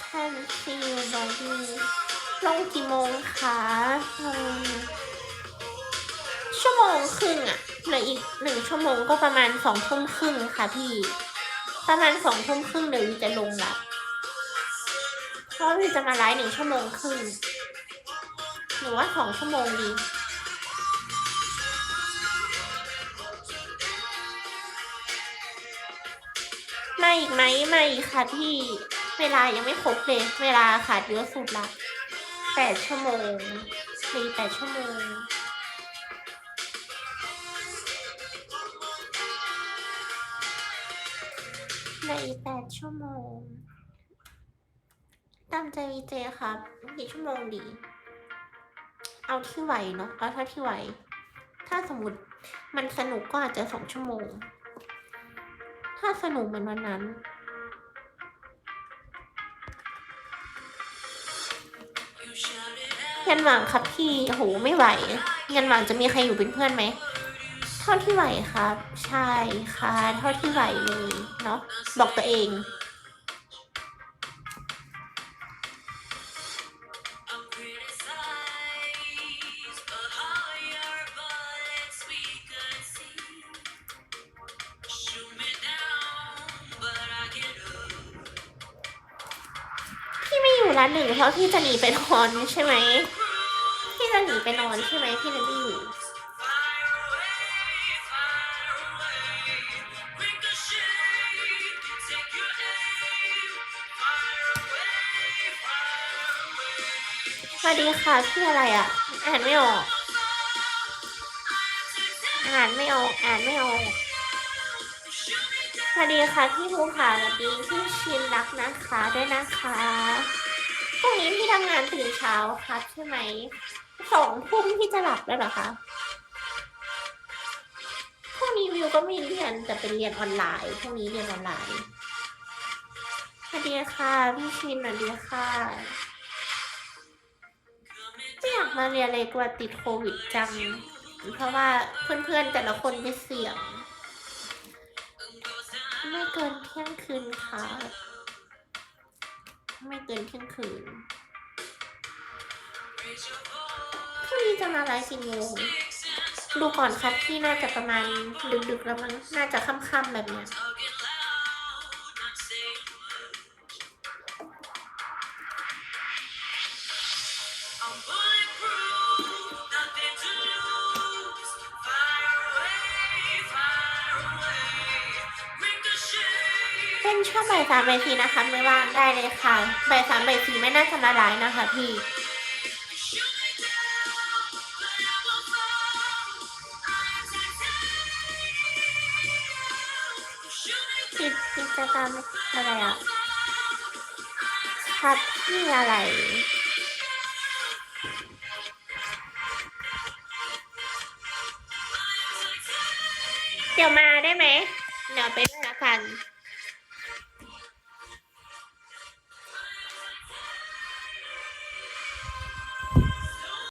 แค่ซีลงที่ลงกี่โมงคะชั่วโมงครึ่งอะเหลืออีกหนึ่งชั่วโมงก็ประมาณสองทุ่มครึ่งค่ะพี่ ประมาณสองทุ่มครึ่งเดี๋ยววีจะลงละเพราะวีจะมาไลฟ์หนึ่งชั่วโมงครึ่งหรือว่าสองชั่วโมงดี มาอีกไหมมาอีกค่ะพี่เวลายังไม่ครบเลย เวลาขาดเยอะสุดละแปดชั่วโมงมีแปดชั่วโมงในอีกแปดชั่วโมงตามใจวีเจครับกี่ชั่วโมงดี เอาที่ไหวเนาะเอาเท่าที่ไหว ถ้าสมมติมันสนุกก็อาจจะสองชั่วโมง ถ้าสนุกเหมือนวันนั้น ยันหวังครับพี่โหไม่ไหว ยันหวังจะมีใครอยู่เป็นเพื่อนไหม เท่าที่ไหวครับ ใช่ค่ะ เท่าที่ไหวเลยเนาะบอกตัวเอง อยู่ร้านหนึ่งเพราะพี่จะหนีไปนอนใช่ไหมพี่จะหนีไปนอนใช่ไหมพี่เลยไม่สวัสดีค่ะพี่อะไรอะ อ่านไม่ออก อ่านไม่ออก อ่านไม่ออกสวัสดีค่ะพี่ภูผาสวัสดีพี่ชินรักนะคะด้วยนะคะ พรุ่งนี้พี่ทำงานตื่นเช้าครับใช่ไหมสองทุ่มพี่จะหลับแล้วเหรอคะพรุ่งนี้วิวก็ไม่เรียนแต่เป็นเรียนออนไลน์พรุ่งนี้เรียนออนไลน์สวัสดีค่ะพี่ชินสวัสดีค่ะไม่อยากมาเรียนเลยกลัวติดโควิดจัง เพราะว่าเพื่อนๆแต่ละคนจะเสี่ยง ไม่เกินเที่ยงคืนค่ะ ไม่เกินเที่ยงคืนพรุ่งนี้จะมาไลฟ์กี่โมงดูก่อนครับที่น่าจะประมาณดึกๆแล้วมันน่าจะค่ำๆแบบเนี้ย ช่วงบ่ายสามบ่ายสี่นะคะไม่ว่างได้เลยค่ะบ่ายสามบ่ายสี่ไม่น่าจะมาไลฟ์นะคะพี่กิจกิจกรรมอะไรอะคัดที่อะไรเดี๋ยวมาได้ไหมเดี๋ยวไปด้วยละกัน